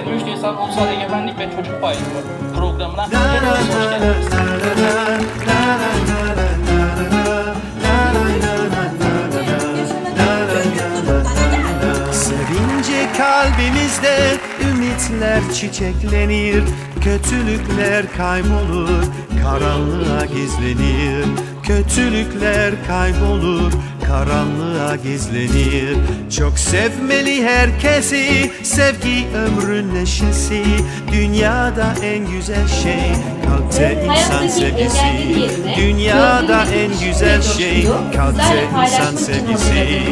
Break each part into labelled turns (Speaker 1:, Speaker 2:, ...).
Speaker 1: Ulusal Ulusal Egemenlik ve Çocuk Bayramı programına hepiniz hoş geldiniz.
Speaker 2: Kalbimizde ümitler çiçeklenir Kötülükler kaybolur, karanlığa gizlenir Kötülükler kaybolur, karanlığa gizlenir. Çok sevmeli herkesi, sevgi ömrün neşesi. Dünyada en güzel şey, kalpte insan sevgisi. Dünyada en güzel şey,
Speaker 3: coşkuyu
Speaker 2: kalpte insan sevgisi.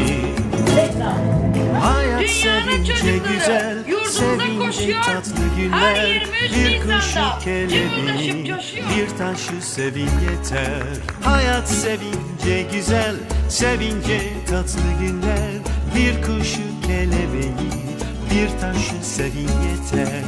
Speaker 2: Hayat
Speaker 4: Dünyanın çocukları
Speaker 2: güzel,
Speaker 4: koşuyor.
Speaker 2: tatlı günler.
Speaker 4: 23
Speaker 2: Bir kuşu
Speaker 4: coşuyor.
Speaker 2: bir taşı sevin yeter. Hayat sevince güzel, sevince tatlı günler. Bir kuşu kelebeği, bir taşı sevin yeter.